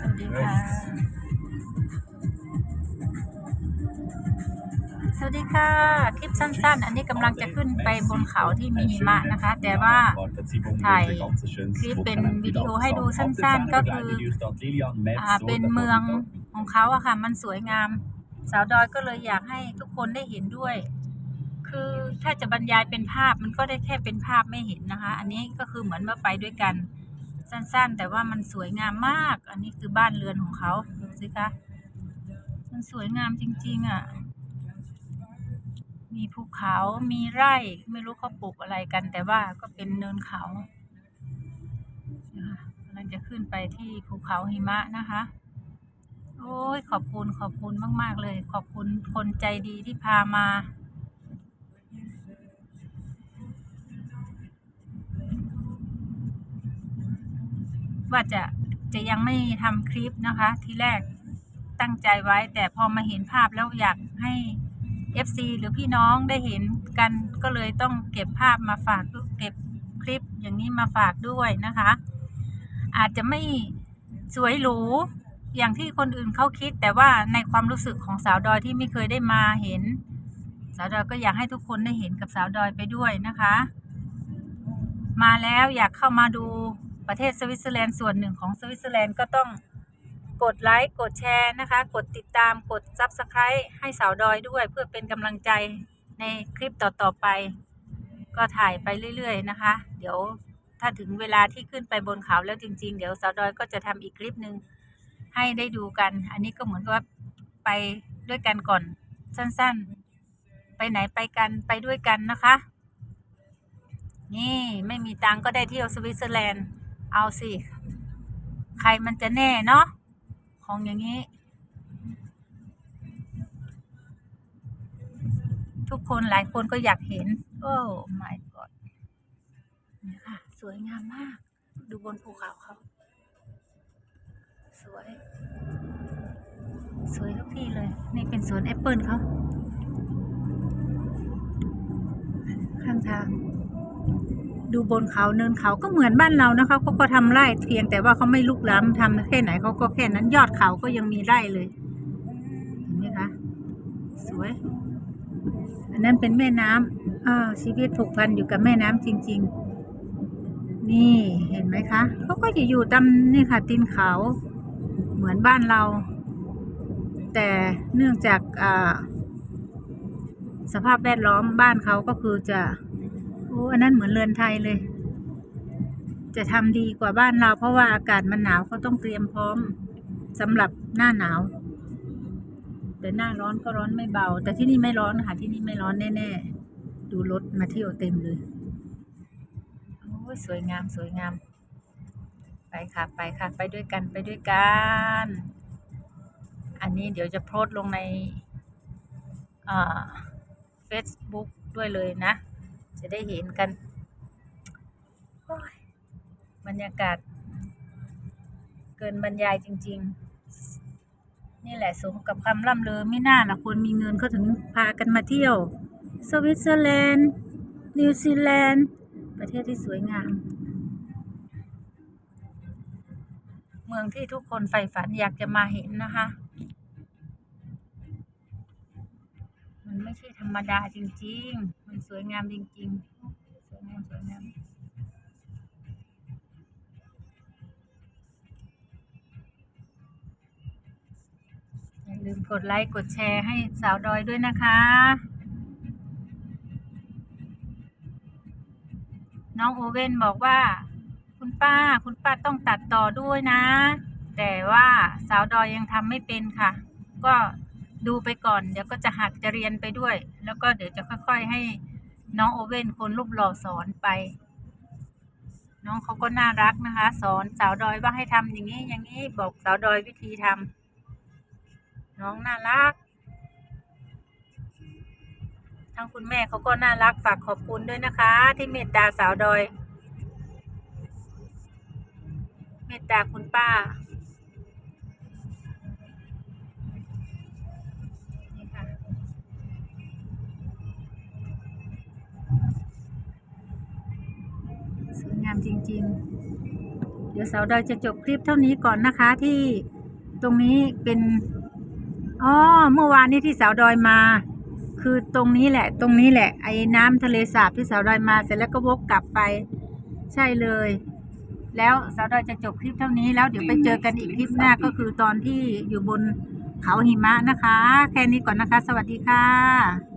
สวัสดีค่ะ สวัสดีค่ะ คลิปสั้นๆ อันนี้กำลังจะขึ้นไปบนเขาที่มีหิมะนะคะ แต่ว่าถ่ายคลิปเป็นวิดีโอให้ดูสั้นๆ ก็คืออ่าเป็นเมืองของเขาอะค่ะ มันสวยงาม สาวดอยก็เลยอยากให้ทุกคนได้เห็นด้วย คือถ้าจะบรรยายเป็นภาพมันก็ได้แค่เป็นภาพไม่เห็นนะคะ อันนี้ก็คือเหมือนว่าไปด้วยกัน สั้นๆ แต่ว่ามันสวยงามมาก อันนี้คือบ้านเรือนของเขาดูสิคะ มันสวยงามจริง ๆ อะ มีภูเขา มีไร่ ไม่รู้เขาปลูกอะไรกัน แต่ว่าก็เป็นเนินเขานะคะกำลังจะขึ้นไปที่ภูเขาหิมะนะคะ โอ้ยขอบคุณขอบคุณมาก ๆ เลย ขอบคุณคนใจดีที่พามา ว่าจะจะยังไม่ทำคลิปนะคะ ที่แรกตั้งใจไว้ แต่พอมาเห็นภาพแล้วอยากให้ FC หรือพี่น้องได้เห็นกันก็เลยต้องเก็บภาพมาฝากเก็บคลิปอย่างนี้มาฝากด้วยนะคะ อาจจะไม่สวยหรูอย่างที่คนอื่นเขาคิด แต่ว่าในความรู้สึกของสาวดอยที่ไม่เคยได้มาเห็น สาวดอยก็อยากให้ทุกคนได้เห็นกับสาวดอยไปด้วยนะคะ มาแล้วอยากเข้ามาดู ประเทศสวิตเซอร์แลนด์ส่วนหนึ่งของสวิตเซอร์แลนด์ก็ต้องกดไลค์กดแชร์นะคะ กดติดตามกด Subscribe ให้สาวดอยด้วย เพื่อเป็นกำลังใจในคลิปต่อๆไป ก็ถ่ายไปเรื่อยๆนะคะ เดี๋ยวถ้าถึงเวลาที่ขึ้นไปบนเขาแล้วจริง ๆ เดี๋ยวสาวดอยก็จะทำอีกคลิปหนึ่งให้ได้ดูกัน อันนี้ก็เหมือนกับว่าไปด้วยกันก่อนสั้นๆ ไปไหนไปกันไปด้วยกันนะคะ นี่ไม่มีตังก็ได้เที่ยวสวิตเซอร์แลนด์ เอาสิ ใครมันจะแน่เนาะของอย่างนี้ ทุกคนหลายคนก็อยากเห็น โอ้ my god นี่ค่ะ สวยงามมาก ดูบนภูเขาเขาสวย สวยทุกที่เลย นี่เป็นสวนแอปเปิลเขาข้างทาง ดูบนเขาเนินเขาก็เหมือนบ้านเรานะคะเขาก็ทำไร่เพียงแต่ว่าเขาไม่ลุกล้ำทำแค่ไหนเขาก็แค่นั้นยอดเขาก็ยังมีไร่เลยเห็นไหมคะสวย อันนั้นเป็นแม่น้ำอ้าวชีวิตผูกพันอยู่กับแม่น้ำจริง ๆ นี่เห็นไหมคะเขาก็จะอยู่ตามนี่ค่ะตีนเขาเหมือนบ้านเรา แต่เนื่องจากสภาพแวดล้อมบ้านเขาก็คือจะ โอ้อันนั้นเหมือนเรือนไทยเลย จะทำดีกว่าบ้านเรา เพราะว่าอากาศมันหนาวเขาต้องเตรียมพร้อมสำหรับหน้าหนาว แต่หน้าร้อนก็ร้อนไม่เบา แต่ที่นี่ไม่ร้อนค่ะ ที่นี่ไม่ร้อนแน่ๆ ดูรถมาเที่ยวเต็มเลยโอ้ยสวยงามสวยงาม ไปค่ะไปค่ะ ไปด้วยกันไปด้วยกัน อันนี้เดี๋ยวจะโพสต์ลงในเฟซบุ๊กด้วยเลยนะ จะได้เห็นกัน บรรยากาศ เกินบรรยายจริง ๆ นี่แหละสมกับคำล่ำลือไม่น่าละคนมีเงินเขาถึงพากันมาเที่ยว สวิตเซอร์แลนด์ นิวซีแลนด์ ประเทศที่สวยงาม เมืองที่ทุกคนใฝ่ฝันอยากจะมาเห็นนะคะมันไม่ใช่ธรรมดาจริง ๆ มันสวยงามจริงๆ สวยงามสวยงามอย่าลืมกดไลค์กดแชร์ให้สาวดอยด้วยนะคะ น้องโอเว่นบอกว่า คุณป้าคุณป้าต้องตัดต่อด้วยนะ แต่ว่าสาวดอยยังทำไม่เป็นค่ะ ก็ดูไปก่อน เดี๋ยวก็จะหัดจะเรียนไปด้วย แล้วก็เดี๋ยวจะค่อย ๆ ให้ น้องโอเว่นคนรูปหล่อสอนไป น้องเขาก็น่ารักนะคะ สอนสาวดอยว่าให้ทำอย่างนี้อย่างนี้บอกสาวดอยวิธีทำน้องน่ารักทั้งคุณแม่เขาก็น่ารักฝากขอบคุณด้วยนะคะ ที่เมตตาสาวดอย เมตตาคุณป้า จริง ๆ เดี๋ยวสาวดอยจะจบคลิปเท่านี้ก่อนนะคะที่ตรงนี้เป็นอ๋อเมื่อวานนี้ที่สาวดอยมา คือตรงนี้แหละ ตรงนี้แหละ ไอ้น้ำทะเลสาบที่สาวดอยมาเสร็จแล้วก็วกกลับไป ใช่เลย แล้วสาวดอยจะจบคลิปเท่านี้แล้วเดี๋ยวไปเจอกันอีกคลิปหน้าก็คือตอนที่อยู่บนเขาหิมะนะคะ แค่นี้ก่อนนะคะ สวัสดีค่ะ